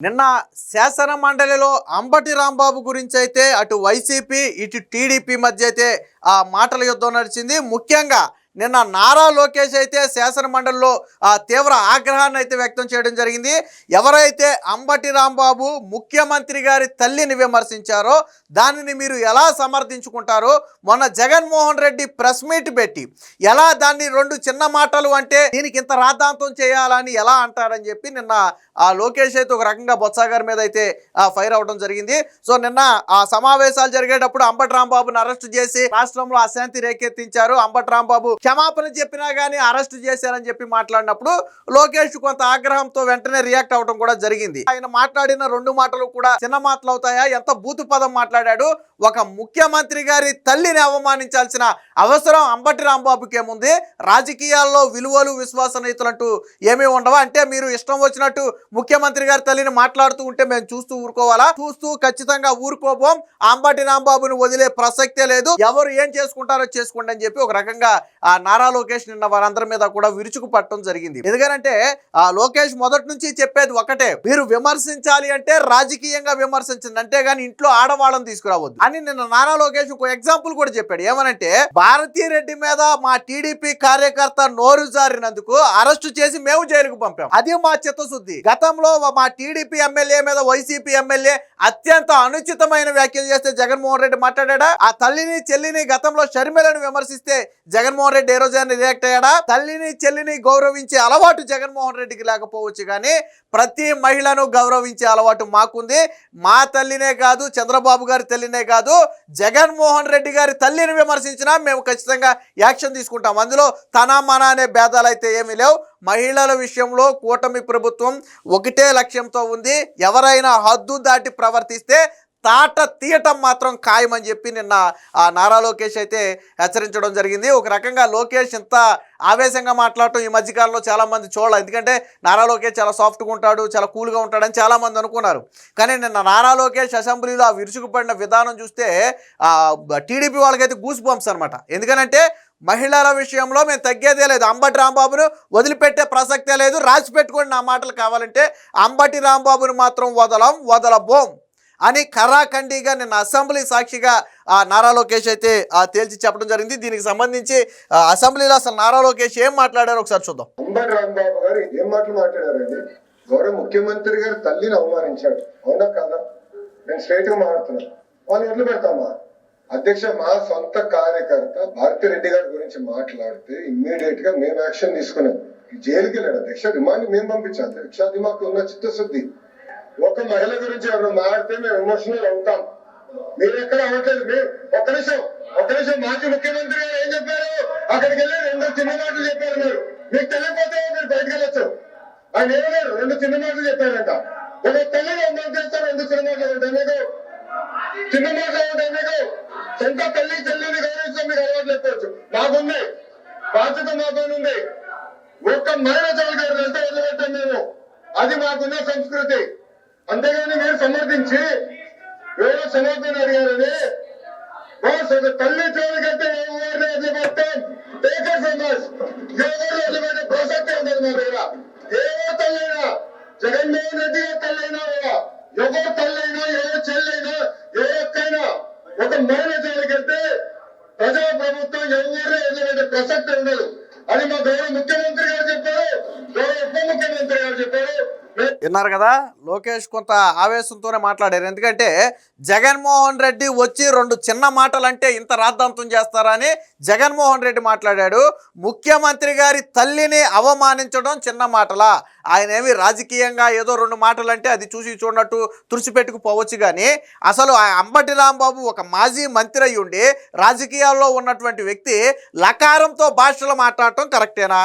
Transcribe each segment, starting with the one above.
నిన్న శాసన మండలిలో అంబటి రాంబాబు గురించి అయితే అటు వైసీపీ ఇటు టీడీపీ మధ్య అయితే ఆ మాటల యుద్ధం నడిచింది. ముఖ్యంగా నిన్న నారా లోకేష్ అయితే శాసన మండలిలో ఆ తీవ్ర ఆగ్రహాన్ని అయితే వ్యక్తం చేయడం జరిగింది. ఎవరైతే అంబటి రాంబాబు ముఖ్యమంత్రి గారి తల్లిని విమర్శించారో దానిని మీరు ఎలా సమర్థించుకుంటారో మొన్న జగన్మోహన్ రెడ్డి ప్రెస్ మీట్ పెట్టి ఎలా దాన్ని రెండు చిన్న మాటలు అంటే దీనికి ఇంత రాద్ధాంతం చేయాలని ఎలా అంటారని చెప్పి నిన్న ఆ లోకేష్ అయితే ఒక రకంగా బొత్స గారి మీద అయితే ఫైర్ అవడం జరిగింది. సో నిన్న ఆ సమావేశాలు జరిగేటప్పుడు అంబటి రాంబాబుని అరెస్ట్ చేసి రాష్ట్రంలో అశాంతి రేకెత్తించారు. అంబటి రాంబాబు క్షమాపణ చెప్పినా కానీ అరెస్ట్ చేశారని చెప్పి మాట్లాడినప్పుడు లోకేష్ కొంత ఆగ్రహంతో వెంటనే రియాక్ట్ అవడం కూడా జరిగింది. ఆయన మాట్లాడిన రెండు మాటలు కూడా చిన్న మాటలు అవుతాయా? ఎంత బూతు పదం మాట్లాడాడు? ఒక ముఖ్యమంత్రి గారి తల్లిని అవమానించాల్సిన అవసరం అంబటి రాంబాబుకి ఏముంది? రాజకీయాల్లో విలువలు విశ్వసనీయతలంటూ ఏమీ ఉండవా? అంటే మీరు ఇష్టం వచ్చినట్టు ముఖ్యమంత్రి గారి తల్లిని మాట్లాడుతూ ఉంటే మేము చూస్తూ ఊరుకోవాలా? చూస్తూ ఖచ్చితంగా ఊరుకోబోం. అంబటి రాంబాబుని వదిలే ప్రసక్తే లేదు. ఎవరు ఏం చేసుకుంటారో చేసుకోండి అని చెప్పి ఒక రకంగా ఆ నారా లోకేష్ నిన్న వారందరి మీద కూడా విరుచుకు పట్టడం జరిగింది. ఎందుకంటే ఆ లోకేష్ మొదటి నుంచి చెప్పేది ఒకటే మీరు విమర్శించాలి అంటే రాజకీయంగా విమర్శించండి అంతేగాని ఇంట్లో ఆడవాళ్ళని తీసుకురావద్దు. అని నిన్న నారా లోకేష్ ఒక ఎగ్జాంపుల్ కూడా చెప్పాడు. ఏమనంటే భారతీ రెడ్డి మీద మా టీడీపీ కార్యకర్త నోరు జారినందుకు అరెస్టు చేసి మేము జైలుకు పంపాం. అది మా చిత్తశుద్ధి. గతంలో మా టీడీపీ ఎమ్మెల్యే మీద వైసీపీ ఎమ్మెల్యే అత్యంత అనుచితమైన వ్యాఖ్యలు చేస్తే జగన్మోహన్ రెడ్డి మాట్లాడా ఆ తల్లిని చెల్లిని గతంలో షర్మిలను విమర్శిస్తే జగన్మోహన్ రెడ్డి ఏ రోజైనా రియాక్ట్ అయ్యాడా? తల్లిని చెల్లిని గౌరవించే అలవాటు జగన్మోహన్ రెడ్డికి లేకపోవచ్చు కానీ ప్రతి మహిళను గౌరవించే అలవాటు మాకుంది. మా తల్లినే కాదు చంద్రబాబు గారి తల్లినే కాదు జగన్మోహన్ రెడ్డి గారి తల్లిని విమర్శించినా మేము ఖచ్చితంగా యాక్షన్ తీసుకుంటాం. అందులో తన మన అనే భేదాలు అయితే ఏమీ లేవు. మహిళల విషయంలో కూటమి ప్రభుత్వం ఒకటే లక్ష్యంతో ఉంది. ఎవరైనా హద్దు దాటి ప్రవర్తిస్తే తాట తీయటం మాత్రం ఖాయమని చెప్పి నిన్న ఆ నారా లోకేష్ అయితే హెచ్చరించడం జరిగింది. ఒక రకంగా లోకేష్ ఇంత ఆవేశంగా మాట్లాడటం ఈ మధ్యకాలంలో చాలామంది చూడాలి. ఎందుకంటే నారా లోకేష్ చాలా సాఫ్ట్గా ఉంటాడు చాలా కూల్గా ఉంటాడని చాలామంది అనుకున్నారు. కానీ నిన్న నారా లోకేష్ అసెంబ్లీలో ఆ విరుచుకుపడిన విధానం చూస్తే టీడీపీ వాళ్ళకైతే గూస్ బంప్స్ అనమాట ఎందుకనంటే మహిళల విషయంలో మేము తగ్గేదే లేదు. అంబటి రాంబాబును వదిలిపెట్టే ప్రసక్తే లేదు. రాసి పెట్టుకోండి నా మాటలు కావాలంటే అంబటి రాంబాబును మాత్రం వదలం వదలబోం. అని కరాఖండిగా నిన్న అసెంబ్లీ సాక్షిగా ఆ నారా లోకేష్ అయితే ఆ తేల్చి చెప్పడం జరిగింది. దీనికి సంబంధించి ఆ, అసెంబ్లీలో అసలు నారా లోకేష్ ఏం మాట్లాడారు ఒకసారి చూద్దాం. రాంబాబు గారు ఏం మాటలు మాట్లాడారండి? గౌరవ ముఖ్యమంత్రి గారు తల్లిని అవమానించాడు. అవునా కాదా? నేను స్ట్రైట్గా మాట్లాడుతున్నా. వాళ్ళు ఎట్లు పెడతామా? అధ్యక్ష మా సొంత కార్యకర్త భారతీ రెడ్డి గారి గురించి మాట్లాడితే ఇమ్మీడియట్గా మేము యాక్షన్ తీసుకున్నాం. జైలుకి వెళ్ళాడు అధ్యక్ష. రిమాండ్ మేము పంపించాం అధ్యక్ష అది మాకు ఉన్న చిత్తశుద్ధి. ఒక మహిళ గురించి ఎవరు మాడితే మేము ఎమోషనల్ అవుతాం. మీరెక్కడ అవ్వట్లేదు. మీరు ఒక్క నిమిషం ఒక్క నిమిషం మాజీ ముఖ్యమంత్రి గారు ఏం చెప్పారు? అక్కడికి వెళ్ళి రెండు చిన్న మాటలు చెప్పారు మీరు. మీకు తెలియకపోతే మీరు బయటకు వెళ్ళొచ్చు. ఆయన ఏమన్నారు రెండు చిన్న మాటలు చెప్పారంట. ఒక తల్లిని అమలు చేస్తారు రెండు చిన్న మాటలు ఉంటాయి మీకు? చిన్న మాటలు ఉంటాయి మీకు? సొంత తల్లి చెల్లిని గౌరవించడం మీకు అలవాటు లేకపోవచ్చు. మాకుంది. బాధ్యత మాతోనుంది ఒక్క మహిళ చౌదరి గారు వెళ్తే వదిలిపెట్టాం మేము. అది మాకున్న సంస్కృతి. అంతేగాని మీరు సమర్థించి వేరే క్షమాపణ అడిగారని బాస్ ఒక తల్లి చోటుకంటే ఎవరిని వదిలిపెట్టాం టేకర్ ఫేమస్ ఎవరు వదిలిపెట్టే ప్రసక్తి ఉండదు మా దగ్గర. ఏవో తల్లైనా జగన్మోహన్ రెడ్డి గారి తల్లైనా ఎవరు తల్లైనా ఎవరు చెల్లైనా ఏ ఒక్కైనా ఒక మహిళ జోలికెళ్తే ప్రజా ప్రభుత్వం ఎవరిని వదిలిపెట్టే ప్రసక్తి ఉండదు. అని మా గౌరవ ముఖ్యమంత్రి గారు చెప్పారు గౌరవ ఉప ముఖ్యమంత్రి గారు చెప్పారు. విన్నారు కదా? లోకేష్ కొంత ఆవేశంతోనే మాట్లాడారు. ఎందుకంటే జగన్మోహన్ రెడ్డి వచ్చి రెండు చిన్న మాటలు అంటే ఇంత రాద్ధాంతం చేస్తారా అని జగన్మోహన్ రెడ్డి మాట్లాడాడు. ముఖ్యమంత్రి గారి తల్లిని అవమానించడం చిన్న మాటలా. ఆయన ఏమి రాజకీయంగా ఏదో రెండు మాటలు అంటే అది చూసి చూడనట్టు తుడిచిపెట్టుకుపోవచ్చు కానీ అసలు ఆ అంబటి రాంబాబు ఒక మాజీ మంత్రి అయి ఉండి రాజకీయాల్లో ఉన్నటువంటి వ్యక్తి లకారంతో భాషలో మాట్లాడటం కరెక్టేనా?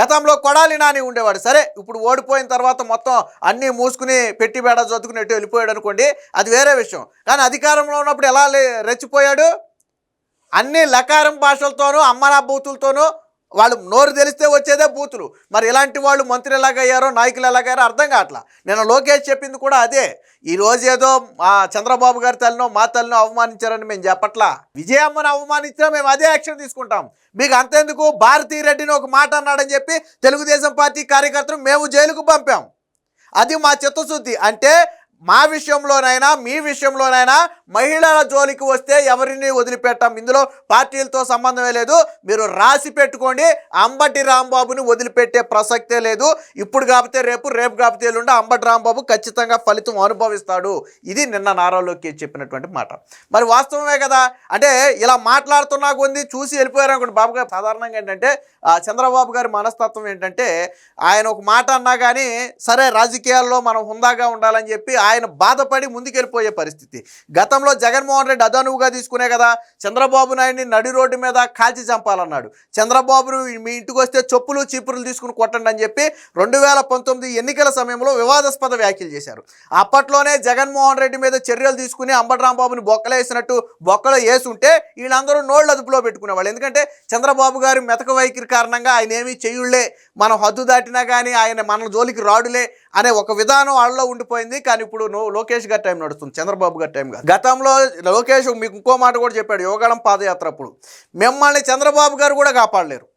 గతంలో కొడాలి నాని ఉండేవాడు. సరే ఇప్పుడు ఓడిపోయిన తర్వాత మొత్తం అన్నీ మూసుకుని పెట్టి బేడ చదువుకునేట్టు వెళ్ళిపోయాడు అనుకోండి అది వేరే విషయం. కానీ అధికారంలో ఉన్నప్పుడు ఎలా లే- రెచ్చిపోయాడు? అన్ని లకారం భాషలతోనూ అమ్మనా బూతులతోనూ వాళ్ళు నోరు తెలిస్తే వచ్చేదే బూతులు. మరి ఇలాంటి వాళ్ళు మంత్రులు ఎలాగయ్యారో నాయకులు ఎలాగయ్యారో అర్థం కావట్లా. నేను లోకేష్ చెప్పింది కూడా అదే. ఈ రోజు ఏదో మా చంద్రబాబు గారి తల్లినో మా తల్లినో అవమానించారని మేము చెప్పట్లా. విజయమ్మను అవమానించినా మేము అదే యాక్షన్ తీసుకుంటాం. మీకు అంతెందుకు? భారతీ రెడ్డిని ఒక మాట అన్నాడని చెప్పి తెలుగుదేశం పార్టీ కార్యకర్తలు మేము జైలుకు పంపాం. అది మా చిత్తశుద్ధి. అంటే మా విషయంలోనైనా మీ విషయంలోనైనా మహిళల జోలికి వస్తే ఎవరిని వదిలిపెట్టాం? ఇందులో పార్టీలతో సంబంధమే లేదు. మీరు రాసి పెట్టుకోండి. అంబటి రాంబాబుని వదిలిపెట్టే ప్రసక్తే లేదు. ఇప్పుడు కాకపోతే రేపు రేపు కాకపోతే ఎల్లుండి అంబటి రాంబాబు ఖచ్చితంగా ఫలితం అనుభవిస్తాడు. ఇది నిన్న నారాలోకి చెప్పినటువంటి మాట. మరి వాస్తవమే కదా? అంటే ఇలా మాట్లాడుతున్నా కొంది చూసి వెళ్ళిపోయారు అనుకోండి. బాబు గారు సాధారణంగా ఏంటంటే ఆ చంద్రబాబు గారి మనస్తత్వం ఏంటంటే ఆయన ఒక మాట అన్నా కానీ సరే రాజకీయాల్లో మనం హుందాగా ఉండాలని చెప్పి ఆయన బాధపడి ముందుకెళ్ళిపోయే పరిస్థితి. గతంలో జగన్మోహన్ రెడ్డి అదనువుగా తీసుకునే కదా చంద్రబాబు నాయుడిని నడి రోడ్డు మీద కాల్చి చంపాలన్నాడు. చంద్రబాబును మీ ఇంటికి వస్తే చొప్పులు చీపురులు తీసుకుని కొట్టండి అని చెప్పి రెండు వేల పంతొమ్మిది ఎన్నికల సమయంలో వివాదాస్పద వ్యాఖ్యలు చేశారు. అప్పట్లోనే జగన్మోహన్ రెడ్డి మీద చర్యలు తీసుకుని అంబటరాంబాబుని బొక్కలేసినట్టు బొక్కలో వేసుంటే వీళ్ళందరూ నోళ్ళు అదుపులో పెట్టుకునేవాళ్ళు. ఎందుకంటే చంద్రబాబు గారి మెతక వైఖరి కారణంగా ఆయన ఏమీ చేయుళ్ళే మనం హద్దు దాటినా కానీ ఆయన మన జోలికి రాడులే అనే ఒక విధానం వాళ్ళలో ఉండిపోయింది. కానీ ఇప్పుడు నో లోకేష్ గారి టైం నడుస్తుంది. చంద్రబాబు గారి టైం కాదు. గతంలో లోకేష్ మీకు ఇంకో మాట కూడా చెప్పాడు. యోగాళం పాదయాత్ర అప్పుడు. మిమ్మల్ని చంద్రబాబు గారు కూడా కాపాడలేరు.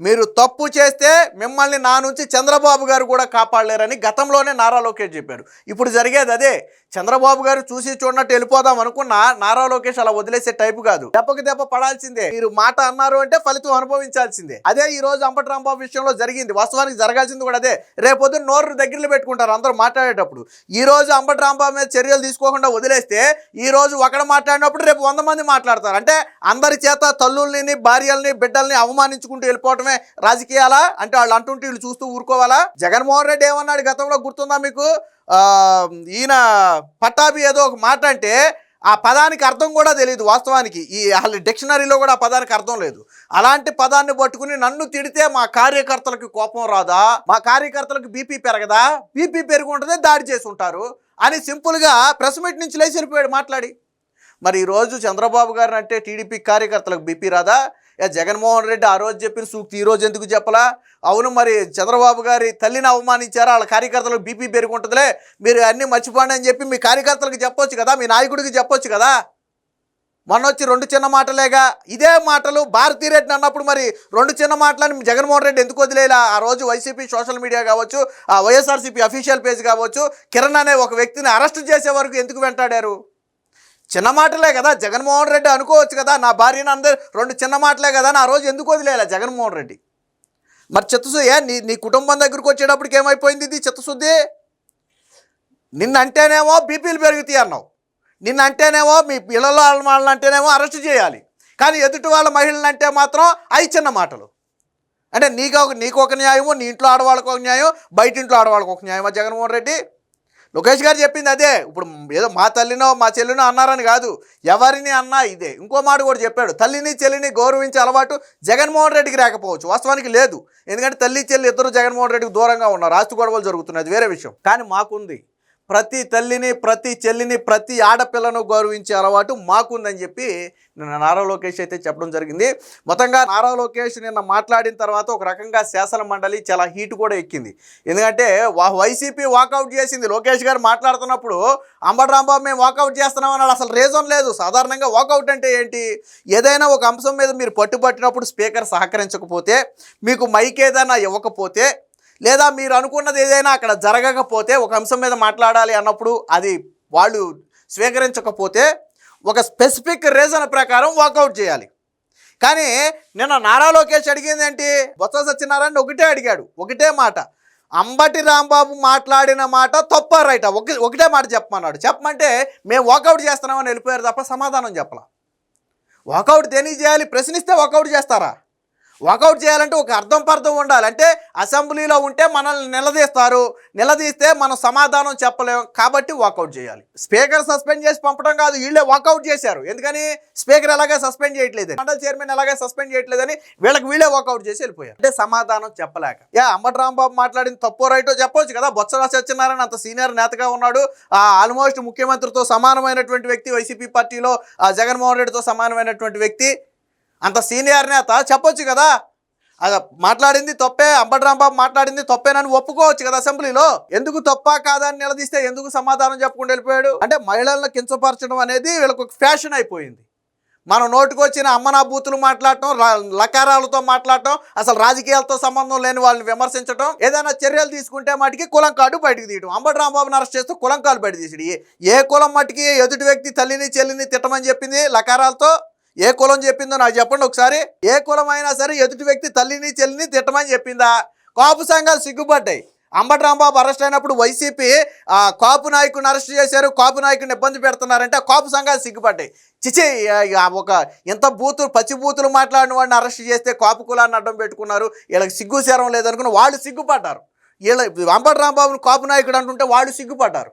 మీరు తప్పు చేస్తే మిమ్మల్ని నా నుంచి చంద్రబాబు గారు కూడా కాపాడలేరని గతంలోనే నారా లోకేష్ చెప్పారు. ఇప్పుడు జరిగేది అదే. చంద్రబాబు గారు చూసి చూడనట్టు వెళ్ళిపోదాం అనుకున్నా నారా లోకేష్ అలా వదిలేసే టైపు కాదు. దెబ్బకి దెబ్బ పడాల్సిందే. మీరు మాట అన్నారు అంటే ఫలితం అనుభవించాల్సిందే. అదే ఈ రోజు అంబటి రాంబాబు విషయంలో జరిగింది. వాస్తవానికి జరగాల్సింది కూడా అదే. రేపొద్దున నోరు దగ్గరలో పెట్టుకుంటారు అందరూ మాట్లాడేటప్పుడు. ఈ రోజు అంబటి రాంబాబు మీద చర్యలు తీసుకోకుండా వదిలేస్తే ఈ రోజు ఒకడు మాట్లాడినప్పుడు రేపు వంద మంది మాట్లాడతారు. అంటే అందరి చేత తల్లుల్ని భార్యల్ని బిడ్డల్ని అవమానించుకుంటూ వెళ్ళిపోవటమే రాజకీయాలా? అంటే వాళ్ళు అంటుంటే వీళ్ళు చూస్తూ ఊరుకోవాలా? జగన్మోహన్ రెడ్డి ఏమన్నాడు? గతంలో గుర్తుందా మీకు? ఈయన పట్టాభి ఏదో ఒక మాట అంటే ఆ పదానికి అర్థం కూడా తెలియదు వాస్తవానికి. ఈ అసలు డిక్షనరీలో కూడా ఆ పదానికి అర్థం లేదు. అలాంటి పదాన్ని పట్టుకుని నన్ను తిడితే మా కార్యకర్తలకు కోపం రాదా? మా కార్యకర్తలకు బీపీ పెరగదా? బీపీ పెరిగి ఉంటుందే దాడి చేసి ఉంటారు అని సింపుల్గా ప్రెస్ మీట్ నుంచి లేచి వెళ్ళిపోయాడు మాట్లాడి. మరి ఈరోజు చంద్రబాబు గారిని అంటే టీడీపీ కార్యకర్తలకు బీపీ రాదా? జగన్మోహన్ రెడ్డి ఆ రోజు చెప్పిన సూక్తి ఈ రోజు ఎందుకు చెప్పలా? అవును మరి చంద్రబాబు గారి తల్లిని అవమానించారా? వాళ్ళ కార్యకర్తలకు బీపీ పెరుగుంటుందిలే మీరు అన్నీ మర్చిపోండి అని చెప్పి మీ కార్యకర్తలకు చెప్పొచ్చు కదా మీ నాయకుడికి చెప్పొచ్చు కదా? మొన్న వచ్చి రెండు చిన్న మాటలేగా. ఇదే మాటలు భారతీ రెడ్డి అన్నప్పుడు మరి రెండు చిన్న మాటలని జగన్మోహన్ రెడ్డి ఎందుకు వదిలేలా? ఆ రోజు వైసీపీ సోషల్ మీడియా కావచ్చు ఆ వైఎస్ఆర్సీపీ అఫీషియల్ పేజ్ కావచ్చు కిరణ్ అనే ఒక వ్యక్తిని అరెస్ట్ చేసే వరకు ఎందుకు వెంటాడారు? చిన్న మాటలే కదా జగన్మోహన్ రెడ్డి అనుకోవచ్చు కదా నా భార్యను అందరు రెండు చిన్న మాటలే కదా నా రోజు ఎందుకు వదిలేలా జగన్మోహన్ రెడ్డి? మరి చిత్తశుద్ధి నీ నీ కుటుంబం దగ్గరికి వచ్చేటప్పటికి ఏమైపోయింది ఇది చిత్తశుద్ధి? నిన్నంటేనేమో బీపీలు పెరుగుతాయి అన్నావు. నిన్నంటేనేమో మీ పిల్లల వాళ్ళని అంటేనేమో అరెస్ట్ చేయాలి. కానీ ఎదుటి వాళ్ళ మహిళలు అంటే మాత్రం అవి చిన్న మాటలు. అంటే నీకు ఒక నీకు ఒక న్యాయము నీ ఇంట్లో ఆడవాళ్ళకు ఒక న్యాయం బయట ఇంట్లో ఆడవాళ్ళకు ఒక న్యాయమా జగన్మోహన్ రెడ్డి? లోకేష్ గారు చెప్పింది అదే. ఇప్పుడు ఏదో మా తల్లినో మా చెల్లినో అన్నారని కాదు. ఎవరిని అన్నా ఇదే. ఇంకో మాట కూడా చెప్పాడు. తల్లిని చెల్లిని గౌరవించే అలవాటు జగన్మోహన్ రెడ్డికి రాకపోవచ్చు. వాస్తవానికి లేదు. ఎందుకంటే తల్లి చెల్లి ఇద్దరు జగన్మోహన్ రెడ్డికి దూరంగా ఉన్నారు. ఆస్తి గొడవలు జరుగుతున్నాయి. అది వేరే విషయం. కానీ మాకుంది. ప్రతి తల్లిని ప్రతి చెల్లిని ప్రతి ఆడపిల్లను గౌరవించే అలవాటు మాకుందని చెప్పి నిన్న నారా లోకేష్ అయితే చెప్పడం జరిగింది. మొత్తంగా నారా లోకేష్ నిన్న మాట్లాడిన తర్వాత ఒక రకంగా శాసన మండలి చాలా హీట్ కూడా ఎక్కింది. ఎందుకంటే వా వైసీపీ వాకౌట్ చేసింది. లోకేష్ గారు మాట్లాడుతున్నప్పుడు అంబటరాంబాబు మేము వాకౌట్ చేస్తున్నాం అన్నాడు. అసలు రీజన్ లేదు. సాధారణంగా వాకౌట్ అంటే ఏంటి? ఏదైనా ఒక అంశం మీద మీరు పట్టుబట్టినప్పుడు స్పీకర్ సహకరించకపోతే మీకు మైక్ ఏదైనా ఇవ్వకపోతే లేదా మీరు అనుకున్నది ఏదైనా అక్కడ జరగకపోతే ఒక అంశం మీద మాట్లాడాలి అన్నప్పుడు అది వాళ్ళు స్వీకరించకపోతే ఒక స్పెసిఫిక్ రీజన్ ప్రకారం వాకౌట్ చేయాలి. కానీ నిన్న నారా లోకేష్ అడిగింది ఏంటి? బొత్స సత్యనారాయణ ఒకటే అడిగాడు. ఒకటే మాట. అంబటి రాంబాబు మాట్లాడిన మాట తప్ప రైట? ఒక ఒకటే మాట చెప్పమన్నాడు. చెప్పమంటే మేము వాకౌట్ చేస్తున్నామని వెళ్ళిపోయారు తప్ప సమాధానం చెప్పలా. వాకౌట్ దేనికి చేయాలి? ప్రశ్నిస్తే వాకౌట్ చేస్తారా? వాకౌట్ చేయాలంటే ఒక అర్థం పర్థం ఉండాలి. అంటే అసెంబ్లీలో ఉంటే మనల్ని నిలదీస్తారు. నిలదీస్తే మనం సమాధానం చెప్పలేం. కాబట్టి వాకౌట్ చేయాలి. స్పీకర్ సస్పెండ్ చేసి పంపడం కాదు. వీళ్ళే వాకౌట్ చేశారు. ఎందుకని? స్పీకర్ ఎలాగే సస్పెండ్ చేయట్లేదు. మండల్ చైర్మన్ ఎలాగే సస్పెండ్ చేయట్లేదని వీళ్ళకి వీళ్ళే వాకౌట్ చేసి వెళ్ళిపోయారు. అంటే సమాధానం చెప్పలేక. యా అంబటి రాంబాబు మాట్లాడింది తప్పో రైటో చెప్పొచ్చు కదా. బొత్స సత్యనారాయణ అంత సీనియర్ నేతగా ఉన్నాడు. ఆల్మోస్ట్ ముఖ్యమంత్రితో సమానమైనటువంటి వ్యక్తి వైసీపీ పార్టీలో జగన్మోహన్ రెడ్డితో సమానమైనటువంటి వ్యక్తి. అంత సీనియర్ నేత చెప్పొచ్చు కదా? అది మాట్లాడింది తప్పే అంబట్రాంబాబు మాట్లాడింది తప్పేనని ఒప్పుకోవచ్చు కదా అసెంబ్లీలో? ఎందుకు తప్ప కాదా అని నిలదీస్తే ఎందుకు సమాధానం చెప్పకుండా వెళ్ళిపోయాడు? అంటే మహిళలను కించపరచడం అనేది వీళ్ళకు ఒక ఫ్యాషన్ అయిపోయింది. మనం నోటుకొచ్చిన అమ్మనా బూతులు మాట్లాడటం లకారాలతో మాట్లాడటం అసలు రాజకీయాలతో సంబంధం లేని వాళ్ళని విమర్శించడం ఏదైనా చర్యలు తీసుకుంటే మటుకి కులం కార్డు బయటకు తీయడం అంబటి రాంబాబుని అరెస్ట్ చేస్తూ కులం కార్డు బయట తీసిడు ఏ- కులం మటుకి ఎదుటి వ్యక్తి తల్లిని చెల్లిని తిట్టమని చెప్పింది లకారాలతో? ఏ కులం చెప్పిందో నాకు చెప్పండి ఒకసారి. ఏ కులం అయినా సరే ఎదుటి వ్యక్తి తల్లిని చెల్లిని తిట్టమని చెప్పిందా? కాపు సంఘాలు సిగ్గుపడ్డాయి. అంబటి రాంబాబు అరెస్ట్ అయినప్పుడు వైసీపీ కాపు నాయకుడిని అరెస్ట్ చేశారు. కాపు నాయకుడిని ఇబ్బంది పెడుతున్నారంటే కాపు సంఘాలు సిగ్గుపడ్డాయి. చిచే ఒక ఎంత బూతులు పచ్చి బూతులు మాట్లాడిన వాడిని అరెస్ట్ చేస్తే కాపు కులాన్ని అడ్డం పెట్టుకున్నారు. వీళ్ళకి సిగ్గు సేరం లేదనుకుని వాళ్ళు సిగ్గుపడ్డారు. వీళ్ళ అంబటి రాంబాబుని కాపు నాయకుడు అంటుంటే వాళ్ళు సిగ్గుపడ్డారు.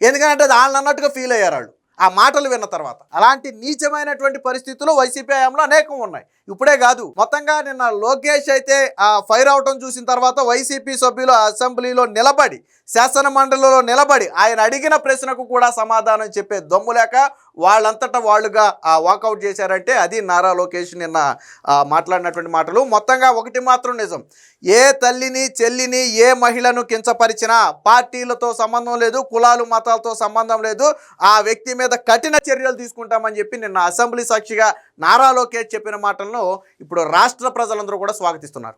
ఎందుకంటే అది వాళ్ళని అన్నట్టుగా ఫీల్ అయ్యారు వాళ్ళు. ఆ మాటలు విన్న తర్వాత. అలాంటి నీచమైనటువంటి పరిస్థితులు వైసీపీ హయాంలో అనేకం ఉన్నాయి. ఇప్పుడే కాదు మొత్తంగా నిన్న లోకేష్ అయితే ఆ ఫైర్ అవటం చూసిన తర్వాత వైసీపీ సభ్యులు అసెంబ్లీలో నిలబడి శాసన మండలిలో నిలబడి ఆయన అడిగిన ప్రశ్నకు కూడా సమాధానం చెప్పే దమ్ము లేక వాళ్ళంతటా వాళ్ళుగా వాకౌట్ చేశారంటే అది నారా లోకేష్ నిన్న మాట్లాడినటువంటి మాటలు. మొత్తంగా ఒకటి మాత్రం నిజం. ఏ తల్లిని చెల్లిని ఏ మహిళను కించపరిచినా పార్టీలతో సంబంధం లేదు కులాలు మతాలతో సంబంధం లేదు ఆ వ్యక్తి మీద కఠిన చర్యలు తీసుకుంటామని చెప్పి నిన్న అసెంబ్లీ సాక్షిగా నారా లోకేష్ చెప్పిన మాటలను ఇప్పుడు రాష్ట్ర ప్రజలందరూ కూడా స్వాగతిస్తున్నారు.